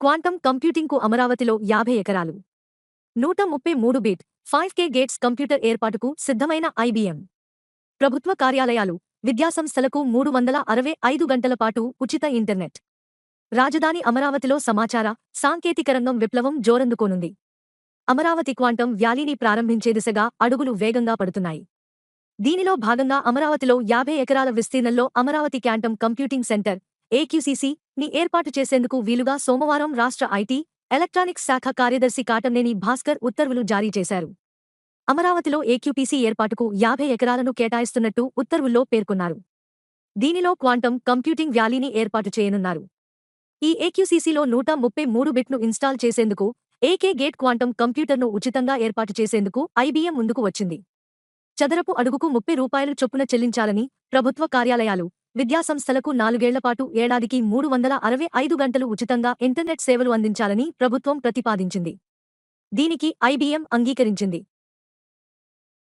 Quantum కంప్యూటింగ్కు అమరావతిలో యాభై ఎకరాలు. నూట ముప్పై మూడు bit five K gates computer ఏర్పాటుకు సిద్ధమైన ఐబీఎం. ప్రభుత్వ కార్యాలయాలు విద్యాసంస్థలకు మూడు వందల అరవై ఐదు గంటల పాటు ఉచిత ఇంటర్నెట్. రాజధాని అమరావతిలో సమాచార సాంకేతిక రంగం విప్లవం జోరందుకోనుంది. అమరావతి క్వాంటం వ్యాలీని ప్రారంభించే దిశగా అడుగులు వేగంగా పడుతున్నాయి. దీనిలో భాగంగా అమరావతిలో యాభై ఎకరాల విస్తీర్ణంలో Amaravati quantum computing centre AQCC ని ఏర్పాటు చేసేందుకు వీలుగా సోమవారం రాష్ట్ర ఐటీ ఎలక్ట్రానిక్స్ శాఖ కార్యదర్శి కాటంనేని భాస్కర్ ఉత్తర్వులు జారీ చేశారు. అమరావతిలో ఏక్యూపీసీ ఏర్పాటుకు యాభై ఎకరాలను కేటాయిస్తున్నట్టు ఉత్తర్వుల్లో పేర్కొన్నారు. దీనిలో క్వాంటం కంప్యూటింగ్ వ్యాలీని ఏర్పాటు చేయనున్నారు. ఈ ఏక్యూసీసీలో నూట ముప్పై మూడు బిట్ను ఇన్స్టాల్ చేసేందుకు ఏకే గేట్ క్వాంటం కంప్యూటర్ను ఉచితంగా ఏర్పాటు చేసేందుకు ఐబీఎం ముందుకు వచ్చింది. చదరపు అడుగుకు ముప్పై రూపాయలు చొప్పున చెల్లించాలని ప్రభుత్వ కార్యాలయాలు విద్యాసంస్థలకు నాలుగేళ్ళపాటు ఏడాదికి మూడు వందల అరవై ఐదు గంటలు ఉచితంగా ఇంటర్నెట్ సేవలు అందించాలని ప్రభుత్వం ప్రతిపాదించింది. దీనికి ఐబీఎం అంగీకరించింది.